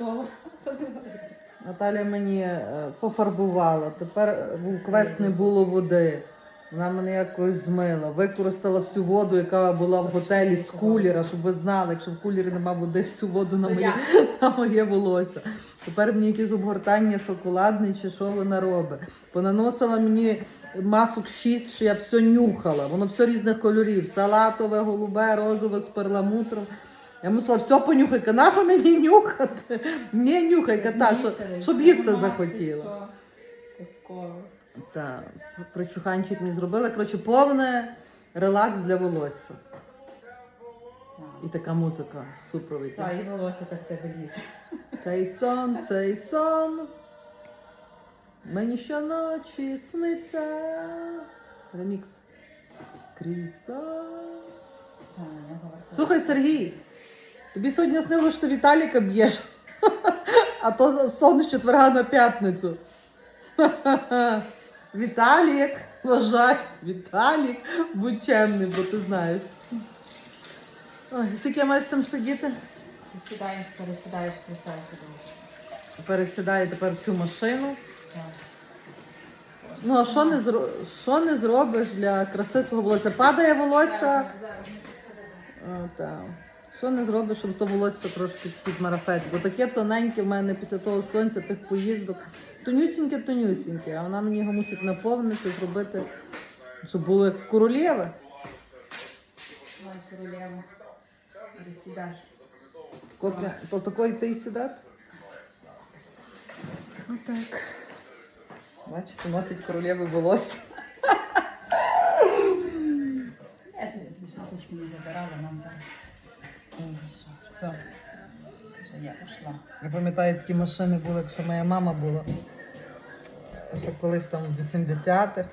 обов'язково. Наталя мені е, пофарбувала. Тепер е, був квест, не було води. Вона мене якось змила, використала всю воду, яка була в готелі з кулера, щоб ви знали, якщо в кулері нема води, всю воду на моє, на моє волосся. Тепер мені якісь обгортання шоколадне чи що вона робить. Понаносила мені масок 6, що я все нюхала. Воно все різних кольорів: салатове, голубе, розове з перламутром. Я мусила все понюхати. На що мені нюхати? Не нюхай, так, щоб- їсти захотіла. Так, причуханчик мені зробила. Коротше, повне релакс для волосся. І така музика супровід. Так, і волосся так тебе лізе. Цей сон, цей сон. Мені щоночі сниться. Ремікс. Говорю. Слухай, Сергій, тобі сьогодні снило, що Віталіка б'єш, а то сон з четверга на п'ятницю. Віталік, вважай, Віталік, будь чемний, бо ти знаєш. Ой, скільки я маю з тим сидіти? Сідаєш, пересідаєш, кресаєш. Пересідаю тепер в цю машину. Так. Ну, а що не, зро... що не зробиш для краси свого волосся? Падає волосся. О, так. Що не зробиш, щоб то волосся трошки підмарафет? Бо таке тоненьке в мене після того сонця, тих поїздок. Тонюсіньке, тонюсіньке, а вона мені його мусить наповнити, зробити, щоб було як в королеву. Копля, по такої ти й сідати? Отак. Бачите, носить королєви волосся. Я ж тобі шапочки не забирала, нам зараз. Все. Каже, я пішла. Я пам'ятаю, такі машини були, якщо моя мама була. Ще колись там в 80-х.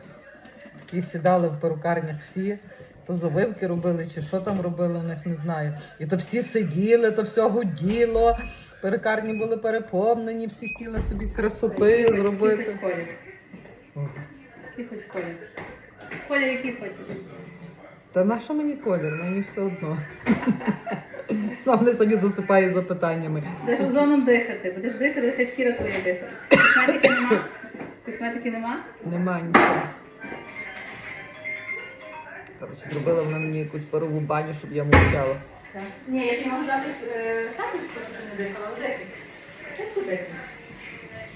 Такі сідали в перукарнях всі, то завивки робили, чи що там робили, в них не знаю. І то всі сиділи, то все гуділо. Перукарні були переповнені, всі хотіли собі красоти зробити. колір? Який хоч колір? Колір який хочеш? Та на що мені колір? Мені все одно. Нам не сьогодні засипає запитаннями. Будеш озоном дихати, будеш дихати, хай шкіра твоя дихає. Косметики нема? Косметики нема? Нема нічого. Коротше, зробила вона мені якусь парову баню, щоб я мовчала. Так. Ні, я не можу дати е, шапочку, щоб ти не дихала, але дихай. Дихай?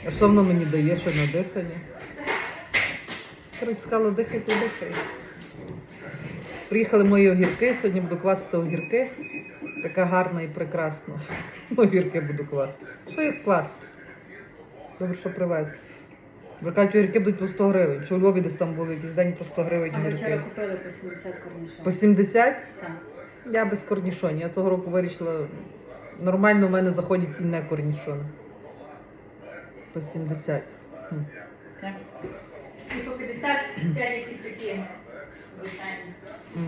А що воно мені дає, що на дихання? Коротше, сказала, дихайте, дихай. Приїхали мої огірки, сьогодні буду квасити огірки. Така гарна і прекрасна. Огірки буду квасити. Що їх квасити? Добре, що привезли. Ви кажуть, огірки будуть по 100 гривень. Що у Львові десь там були якийсь день по 100 гривень А ми вчора огірки. купили по 70 корнішон. По 70? Так. Я без корнішонів. Я того року вирішила. Нормально в мене заходять і не корнішони. По 70. Хм. Так. І по 55 якісь такі звичайні. Угу.